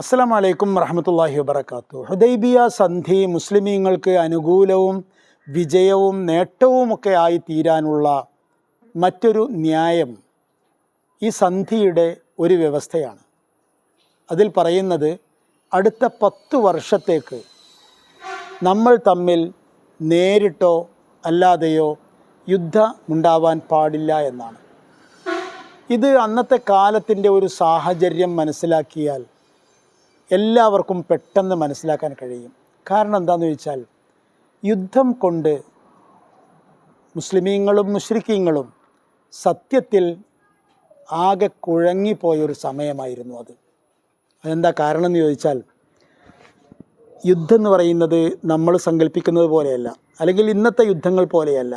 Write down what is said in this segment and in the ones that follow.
അസ്സാം വലൈക്കും വറഹമത്തല്ലാഹി വബർക്കാത്തു ഹുദൈബിയ സന്ധി മുസ്ലിമീങ്ങൾക്ക് അനുകൂലവും വിജയവും നേട്ടവുമൊക്കെ ആയി തീരാനുള്ള മറ്റൊരു ന്യായം ഈ സന്ധിയുടെ ഒരു വ്യവസ്ഥയാണ്. അതിൽ പറയുന്നത് അടുത്ത പത്ത് വർഷത്തേക്ക് നമ്മൾ തമ്മിൽ നേരിട്ടോ അല്ലാതെയോ യുദ്ധമുണ്ടാവാൻ പാടില്ല എന്നാണ്. ഇത് അന്നത്തെ കാലത്തിന്റെ ഒരു സാഹചര്യം മനസ്സിലാക്കിയാൽ എല്ലാവർക്കും പെട്ടെന്ന് മനസ്സിലാക്കാൻ കഴിയും. കാരണം എന്താണെന്ന് ചോദിച്ചാൽ യുദ്ധം കൊണ്ട് മുസ്ലിമീങ്ങളും മുഷ്രിക്കീങ്ങളും സത്യത്തിൽ ആകെ കുഴങ്ങിപ്പോയൊരു സമയമായിരുന്നു അത്. അതെന്താ കാരണം എന്ന് ചോദിച്ചാൽ യുദ്ധം എന്ന് പറയുന്നത് നമ്മൾ സങ്കല്പിക്കുന്നത് പോലെയല്ല അല്ലെങ്കിൽ ഇന്നത്തെ യുദ്ധങ്ങൾ പോലെയല്ല.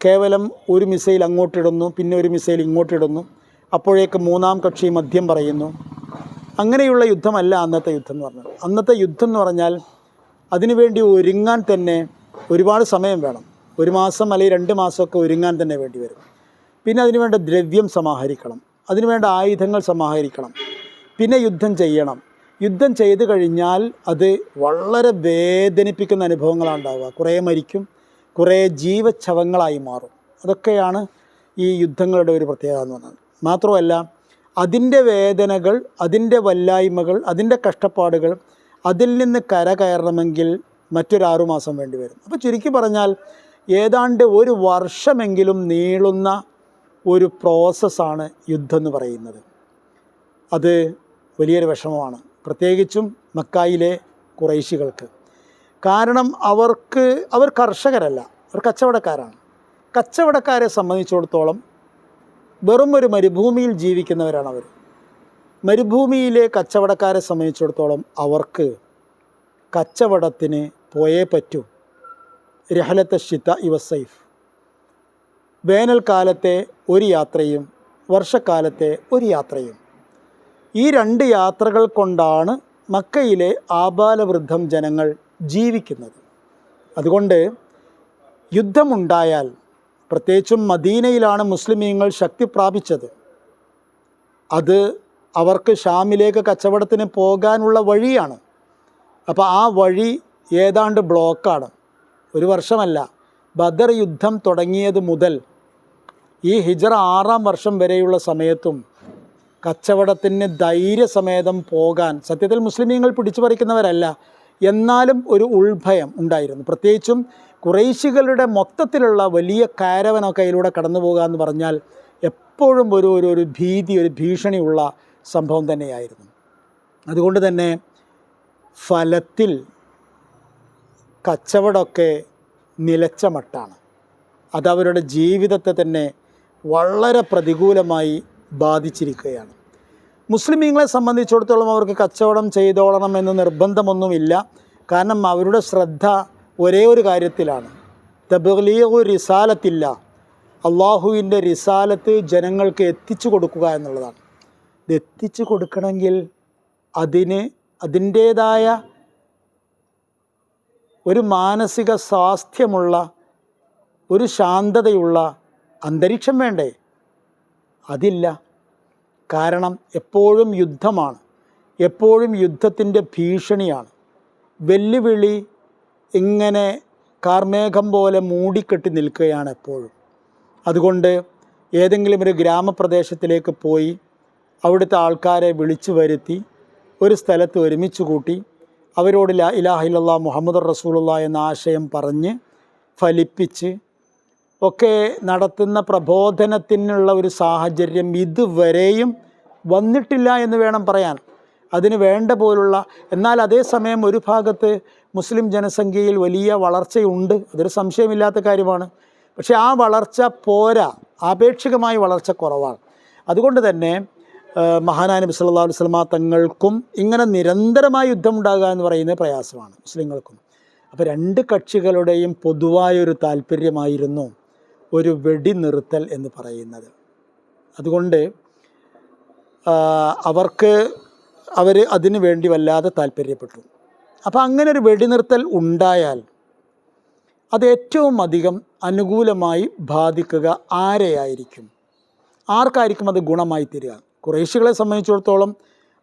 കേവലം ഒരു മിസൈൽ അങ്ങോട്ടിടുന്നു പിന്നെ ഒരു മിസൈൽ ഇങ്ങോട്ടിടുന്നു അപ്പോഴേക്ക് മൂന്നാം കക്ഷി മദ്യം പറയുന്നു അങ്ങനെയുള്ള യുദ്ധമല്ല അന്നത്തെ യുദ്ധം എന്ന് പറഞ്ഞത്. അന്നത്തെ യുദ്ധം എന്ന് പറഞ്ഞാൽ അതിനുവേണ്ടി ഒരുങ്ങാൻ തന്നെ ഒരുപാട് സമയം വേണം. ഒരു മാസം അല്ലെങ്കിൽ രണ്ട് മാസമൊക്കെ ഒരുങ്ങാൻ തന്നെ വേണ്ടി വരും. പിന്നെ അതിനുവേണ്ട ദ്രവ്യം സമാഹരിക്കണം. അതിനുവേണ്ട ആയുധങ്ങൾ സമാഹരിക്കണം. പിന്നെ യുദ്ധം ചെയ്യണം. യുദ്ധം ചെയ്തു കഴിഞ്ഞാൽ അത് വളരെ വേദനിപ്പിക്കുന്ന അനുഭവങ്ങളാണ് ഉണ്ടാവുക. കുറേ മരിക്കും കുറേ ജീവച്ഛവങ്ങളായി മാറും. അതൊക്കെയാണ് ഈ യുദ്ധങ്ങളുടെ ഒരു പ്രത്യേകത എന്ന് പറഞ്ഞത് മാത്രമല്ല അതിന്റെ വേദനകൾ അതിന്റെ വല്ലായ്മകൾ അതിന്റെ കഷ്ടപ്പാടുകൾ അതിൽ നിന്ന് കര കയറണമെങ്കിൽ മറ്റൊരു മാസം വേണ്ടി വരും. അപ്പോൾ ചുരുക്കി പറഞ്ഞാൽ ഏതാണ്ട് ഒരു വർഷമെങ്കിലും നീളുന്ന ഒരു പ്രോസസ്സാണ് യുദ്ധം എന്ന് പറയുന്നത്. അത് വലിയൊരു വിഷമമാണ്. പ്രത്യേകിച്ചും മക്കായിലെ കുറേശികൾക്ക്. കാരണം അവർക്ക് അവർ കർഷകരല്ല. അവർ കച്ചവടക്കാരാണ്. കച്ചവടക്കാരെ സംബന്ധിച്ചിടത്തോളം വെറും ഒരു മരുഭൂമിയിൽ ജീവിക്കുന്നവരാണ് അവർ മരുഭൂമിയിലെ കച്ചവടക്കാരെ സംബന്ധിച്ചിടത്തോളം അവർക്ക് കച്ചവടത്തിന് പോയേ പറ്റൂ. രഹലത്തെ ഷിത്ത ഇവ സൈഫ്. വേനൽക്കാലത്തെ ഒരു യാത്രയും വർഷക്കാലത്തെ ഒരു യാത്രയും. ഈ രണ്ട് യാത്രകൾ കൊണ്ടാണ് മക്കയിലെ ആബാലവൃദ്ധം ജനങ്ങൾ ജീവിക്കുന്നത്. അതുകൊണ്ട് യുദ്ധമുണ്ടായാൽ പ്രത്യേകിച്ചും മദീനയിലാണ് മുസ്ലിമീങ്ങൾ ശക്തി പ്രാപിച്ചത്. അത് അവർക്ക് ഷാമിലേക്ക് കച്ചവടത്തിന് പോകാനുള്ള വഴിയാണ്. അപ്പോൾ ആ വഴി ഏതാണ്ട് ബ്ലോക്കാണ്. ഒരു വർഷമല്ല. ബദർ യുദ്ധം തുടങ്ങിയത് മുതൽ ഈ ഹിജറ ആറാം വർഷം വരെയുള്ള സമയത്തും കച്ചവടത്തിന് ധൈര്യസമേതം പോകാൻ സത്യത്തിൽ മുസ്ലിമീങ്ങൾ പിടിച്ചു പറിക്കുന്നവരല്ല എന്നാലും ഒരു ഉൾഭയം ഉണ്ടായിരുന്നു. പ്രത്യേകിച്ചും കുറേശികളുടെ മൊത്തത്തിലുള്ള വലിയ കാരവനൊക്കെ അതിലൂടെ കടന്നു പോകുക എന്ന് പറഞ്ഞാൽ എപ്പോഴും ഒരു ഒരു ഒരു ഭീതി ഒരു ഭീഷണിയുള്ള സംഭവം തന്നെയായിരുന്നു. അതുകൊണ്ട് തന്നെ ഫലത്തിൽ കച്ചവടമൊക്കെ നിലച്ച മട്ടാണ്. അതവരുടെ ജീവിതത്തെ തന്നെ വളരെ പ്രതികൂലമായി ബാധിച്ചിരിക്കുകയാണ്. മുസ്ലിമീങ്ങളെ സംബന്ധിച്ചിടത്തോളം അവർക്ക് കച്ചവടം ചെയ്തോളണം എന്ന് നിർബന്ധമൊന്നുമില്ല. കാരണം അവരുടെ ശ്രദ്ധ ഒരേ ഒരു കാര്യത്തിലാണ്. തബലീഹു റിസാലത്തില്ല. അള്ളാഹുവിന്റെ റിസാലത്ത് ജനങ്ങൾക്ക് എത്തിച്ചു കൊടുക്കുക എന്നുള്ളതാണ്. ഇത് എത്തിച്ചു കൊടുക്കണമെങ്കിൽ അതിന് അതിന്റേതായ ഒരു മാനസിക സ്വാസ്ഥ്യമുള്ള ഒരു ശാന്തതയുള്ള അന്തരീക്ഷം വേണ്ടേ? അതില്ല. കാരണം എപ്പോഴും യുദ്ധമാണ്. എപ്പോഴും യുദ്ധത്തിന്റെ ഭീഷണിയാണ്. വെല്ലുവിളി ഇങ്ങനെ കാർമേഘം പോലെ മൂടിക്കെട്ടി നിൽക്കുകയാണ് എപ്പോഴും. അതുകൊണ്ട് ഏതെങ്കിലും ഒരു ഗ്രാമപ്രദേശത്തിലേക്ക് പോയി അവിടുത്തെ ആൾക്കാരെ വിളിച്ചു വരുത്തി ഒരു സ്ഥലത്ത് ഒരുമിച്ച് കൂട്ടി അവരോട് ലാ ഇലാഹില്ല മുഹമ്മദ് റസൂലുള്ള എന്ന ആശയം പറഞ്ഞ് ഫലിപ്പിച്ച് ഒക്കെ നടത്തുന്ന പ്രബോധനത്തിനുള്ള ഒരു സാഹചര്യം ഇതുവരെയും വന്നിട്ടില്ല എന്ന് വേണം പറയാൻ. അതിന് വേണ്ട പോലുള്ള എന്നാൽ അതേസമയം ഒരു ഭാഗത്ത് മുസ്ലിം ജനസംഖ്യയിൽ വലിയ വളർച്ചയുണ്ട്. അതൊരു സംശയമില്ലാത്ത കാര്യമാണ്. പക്ഷേ ആ വളർച്ച പോരാ ആപേക്ഷികമായി വളർച്ച കുറവാണ്. അതുകൊണ്ട് തന്നെ മഹാനായ നബി സല്ലാ വസ്ലമ തങ്ങൾക്കും ഇങ്ങനെ നിരന്തരമായ യുദ്ധമുണ്ടാകുക എന്ന് പറയുന്നത് പ്രയാസമാണ് മുസ്ലിങ്ങൾക്കും. അപ്പോൾ രണ്ട് കക്ഷികളുടെയും പൊതുവായൊരു താല്പര്യമായിരുന്നു. ഒരു വെടി നിർത്തൽ എന്ന് പറയുന്നത്. അതുകൊണ്ട് അവർക്ക് അവർ അതിനു വേണ്ടി വല്ലാതെ താല്പര്യപ്പെട്ടു. അപ്പോൾ അങ്ങനെ ഒരു വെടിനിർത്തൽ ഉണ്ടായാൽ അത് ഏറ്റവും അധികം അനുകൂലമായി ബാധിക്കുക ആരെയായിരിക്കും? ആർക്കായിരിക്കും അത് ഗുണമായി തീരുക? കുറേശികളെ സംബന്ധിച്ചിടത്തോളം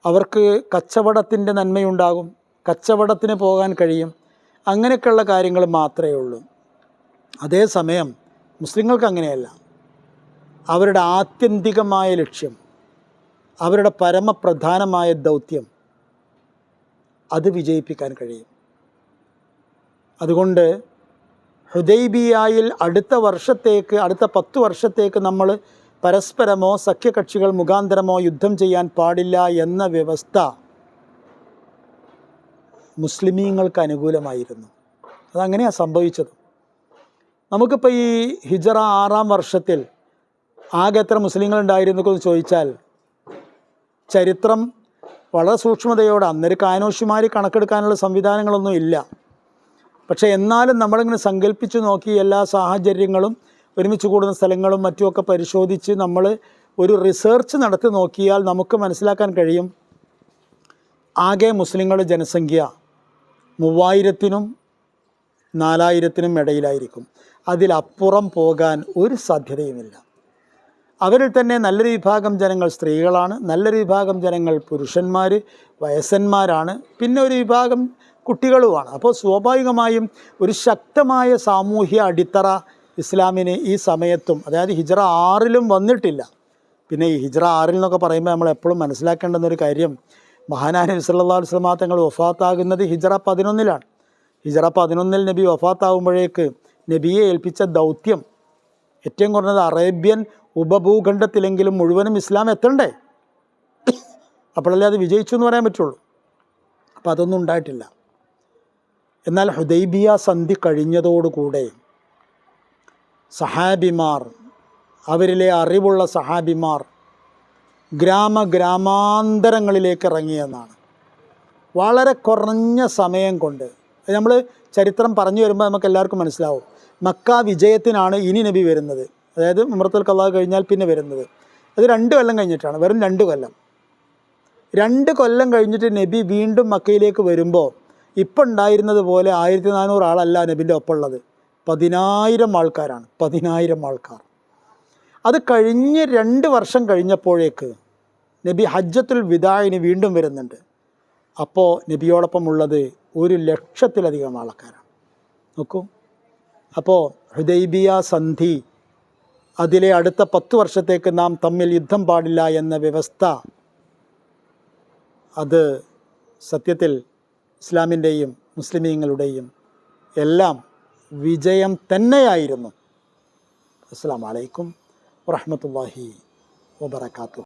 അവർക്ക് കച്ചവടത്തിന്റെ നന്മയുണ്ടാകും കച്ചവടത്തിന് പോകാൻ കഴിയും അങ്ങനെയൊക്കെയുള്ള കാര്യങ്ങൾ മാത്രമേ ഉള്ളൂ. അതേസമയം മുസ്ലിങ്ങൾക്ക് അങ്ങനെയല്ല. അവരുടെ ആത്യന്തികമായ ലക്ഷ്യം അവരുടെ പരമപ്രധാനമായ ദൗത്യം അത് വിജയിപ്പിക്കാൻ കഴിയും. അതുകൊണ്ട് ഹുദൈബിയായിൽ അടുത്ത വർഷത്തേക്ക് അടുത്ത പത്ത് വർഷത്തേക്ക് നമ്മൾ പരസ്പരമോ സഖ്യകക്ഷികൾ മുഖാന്തരമോ യുദ്ധം ചെയ്യാൻ പാടില്ല എന്ന വ്യവസ്ഥ മുസ്ലിമീങ്ങൾക്ക് അനുകൂലമായിരുന്നു. അതങ്ങനെയാണ് സംഭവിച്ചത്. നമുക്കിപ്പോൾ ഈ ഹിജറ ആറാം വർഷത്തിൽ ആകെ എത്ര മുസ്ലിങ്ങളുണ്ടായിരുന്നു എന്ന് ചോദിച്ചാൽ ചരിത്രം വളരെ സൂക്ഷ്മതയോടെ അന്നൊരു കാനോഷിമാർ കണക്കെടുക്കാനുള്ള സംവിധാനങ്ങളൊന്നും ഇല്ല. പക്ഷേ എന്നാലും നമ്മളിങ്ങനെ സങ്കല്പിച്ച് നോക്കി എല്ലാ സാഹചര്യങ്ങളും ഒരുമിച്ച് കൂടുന്ന സ്ഥലങ്ങളും മറ്റുമൊക്കെ പരിശോധിച്ച് നമ്മൾ ഒരു റിസർച്ച് നടത്തി നോക്കിയാൽ നമുക്ക് മനസ്സിലാക്കാൻ കഴിയും. ആകെ മുസ്ലിങ്ങളുടെ ജനസംഖ്യ മൂവായിരത്തിനും നാലായിരത്തിനും ഇടയിലായിരിക്കും. അതിലപ്പുറം പോകാൻ ഒരു സാധ്യതയുമില്ല. അവരിൽ തന്നെ നല്ലൊരു വിഭാഗം ജനങ്ങൾ സ്ത്രീകളാണ് നല്ലൊരു വിഭാഗം ജനങ്ങൾ പുരുഷന്മാർ വയസ്സന്മാരാണ് പിന്നെ ഒരു വിഭാഗം കുട്ടികളുമാണ്. അപ്പോൾ സ്വാഭാവികമായും ഒരു ശക്തമായ സാമൂഹ്യ അടിത്തറ ഇസ്ലാമിന് ഈ സമയത്തും അതായത് ഹിജറ ആറിലും വന്നിട്ടില്ല. പിന്നെ ഈ ഹിജറ ആറിൽ എന്നൊക്കെ പറയുമ്പോൾ നമ്മൾ എപ്പോഴും മനസ്സിലാക്കേണ്ടുന്ന ഒരു കാര്യം മഹാനായ നബി സല്ലല്ലാഹു അലൈഹി തങ്ങൾ വഫാത്താകുന്നത് ഹിജറ പതിനൊന്നിലാണ്. ഹിജറ പതിനൊന്നിൽ നബി വഫാത്താവുമ്പോഴേക്ക് നബിയെ ഏൽപ്പിച്ച ദൗത്യം ഏറ്റവും കുറഞ്ഞത് അറേബ്യൻ ഉപഭൂഖണ്ഡത്തിലെങ്കിലും മുഴുവനും ഇസ്ലാം എത്തണ്ടേ? അപ്പോഴല്ലേ അത് വിജയിച്ചു എന്ന് പറയാൻ പറ്റുള്ളൂ. അപ്പോൾ അതൊന്നും ഉണ്ടായിട്ടില്ല. എന്നാൽ ഹുദൈബിയ സന്ധി കഴിഞ്ഞതോടുകൂടെ സഹാബിമാർ അവരിലെ അറിവുള്ള സഹാബിമാർ ഗ്രാമ ഗ്രാമാന്തരങ്ങളിലേക്ക് ഇറങ്ങിയെന്നാണ് വളരെ കുറഞ്ഞ സമയം കൊണ്ട് നമ്മൾ ചരിത്രം പറഞ്ഞു വരുമ്പോൾ നമുക്ക് എല്ലാവർക്കും മനസ്സിലാവും. മക്ക വിജയത്തിനാണ് ഇനി നബി വരുന്നത്. അതായത് ഉമറത്തുൽ കല്ലാഹ് കഴിഞ്ഞാൽ പിന്നെ വരുന്നത്. അത് രണ്ട് കൊല്ലം കഴിഞ്ഞിട്ടാണ്. വെറും രണ്ട് കൊല്ലം. രണ്ട് കൊല്ലം കഴിഞ്ഞിട്ട് നബി വീണ്ടും മക്കയിലേക്ക് വരുമ്പോൾ ഇപ്പം ഉണ്ടായിരുന്നത് പോലെ ആയിരത്തി നാനൂറ് ആളല്ല നബിന്റെ ഒപ്പമുള്ളത്. പതിനായിരം ആൾക്കാരാണ്. പതിനായിരം ആൾക്കാർ. അത് കഴിഞ്ഞ് രണ്ട് വർഷം കഴിഞ്ഞപ്പോഴേക്ക് നബി ഹജ്ജത്തുൽ വിദായിന് വീണ്ടും വരുന്നുണ്ട്. അപ്പോൾ നബിയോടൊപ്പം ഉള്ളത് ഒരു ലക്ഷത്തിലധികം ആൾക്കാരാണ്. നോക്കൂ. അപ്പോൾ ഹുദൈബിയ സന്ധി അതിലെ അടുത്ത പത്ത് വർഷത്തേക്ക് നാം തമ്മിൽ യുദ്ധം പാടില്ല എന്ന വ്യവസ്ഥ അത് സത്യത്തിൽ ഇസ്ലാമിന്റെയും മുസ്ലിമീങ്ങളുടെയും എല്ലാം വിജയം തന്നെയായിരുന്നു. അസ്സാം വലൈക്കും വറഹമത്തല്ലാഹി വബർക്കാത്തു